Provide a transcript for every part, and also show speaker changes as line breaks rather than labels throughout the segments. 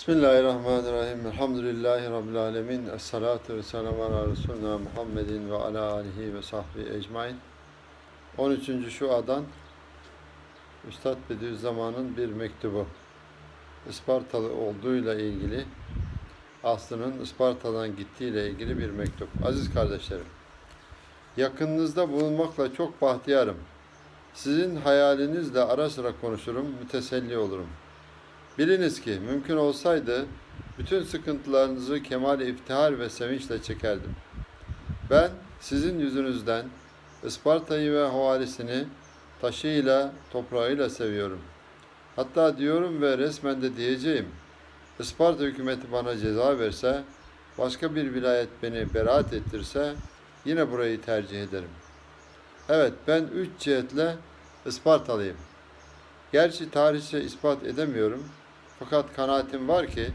Bismillahirrahmanirrahim. Elhamdülillahi Rabbil alemin. Esselatu ve selamu ala Resulina Muhammedin ve ala alihi ve sahbihi ecmain. 13. Şua'dan Üstad Bediüzzaman'ın bir mektubu. Ispartalı olduğuyla ilgili Aslı'nın Isparta'dan gittiğiyle ilgili bir mektup. Aziz kardeşlerim, yakınınızda bulunmakla çok bahtiyarım. Sizin hayalinizle ara sıra konuşurum, müteselli olurum. Biliniz ki mümkün olsaydı bütün sıkıntılarınızı kemal iftihar ve sevinçle çekerdim. Ben sizin yüzünüzden Isparta'yı ve havalisini taşıyla, toprağıyla seviyorum. Hatta diyorum ve resmen de diyeceğim. Isparta hükümeti bana ceza verse, başka bir vilayet beni beraat ettirse yine burayı tercih ederim. Evet ben üç cihetle Ispartalıyım. Gerçi tarihçe ispat edemiyorum. Fakat kanaatim var ki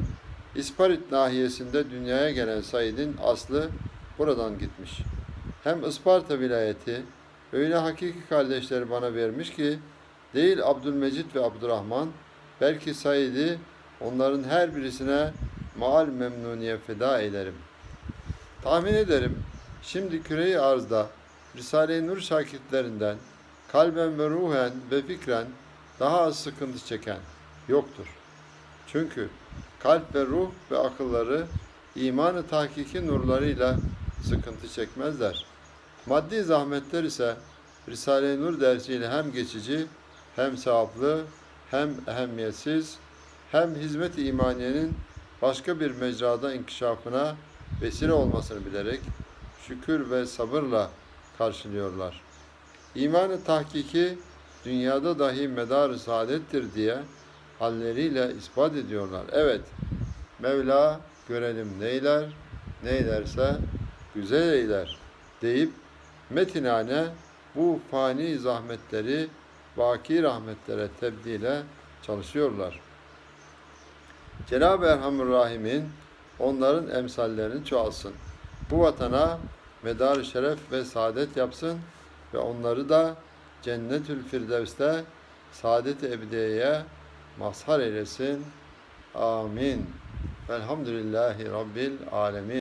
İsparit nahiyesinde dünyaya gelen Said'in aslı buradan gitmiş. Hem Isparta vilayeti öyle hakiki kardeşleri bana vermiş ki değil Abdülmecit ve Abdurrahman belki Said'i onların her birisine maal memnuniye feda ederim. Tahmin ederim şimdi küreyi arzda Risale-i Nur şakitlerinden kalben ve ruhen ve fikren daha az sıkıntı çeken yoktur. Çünkü kalp ve ruh ve akılları imanı tahkiki nurlarıyla sıkıntı çekmezler. Maddi zahmetler ise Risale-i Nur dersiyle hem geçici, hem sevaplı, hem ehemmiyetsiz, hem hizmet-i imaniyenin başka bir mecrada inkişafına vesile olmasını bilerek şükür ve sabırla karşılıyorlar. İmanı tahkiki dünyada dahi medar saadettir diye halleriyle ispat ediyorlar. Evet, Mevla görelim neyler, neylerse güzel eyler deyip metinane bu fani zahmetleri baki rahmetlere tebdile çalışıyorlar. Cenab-ı Erhamur Rahim'in onların emsallerini çoğalsın. Bu vatana medar şeref ve saadet yapsın ve onları da Cennetül Firdevs'te saadet-i ebediyeye mazhar eylesin. Amin. Velhamdülillahi Rabbil alemin.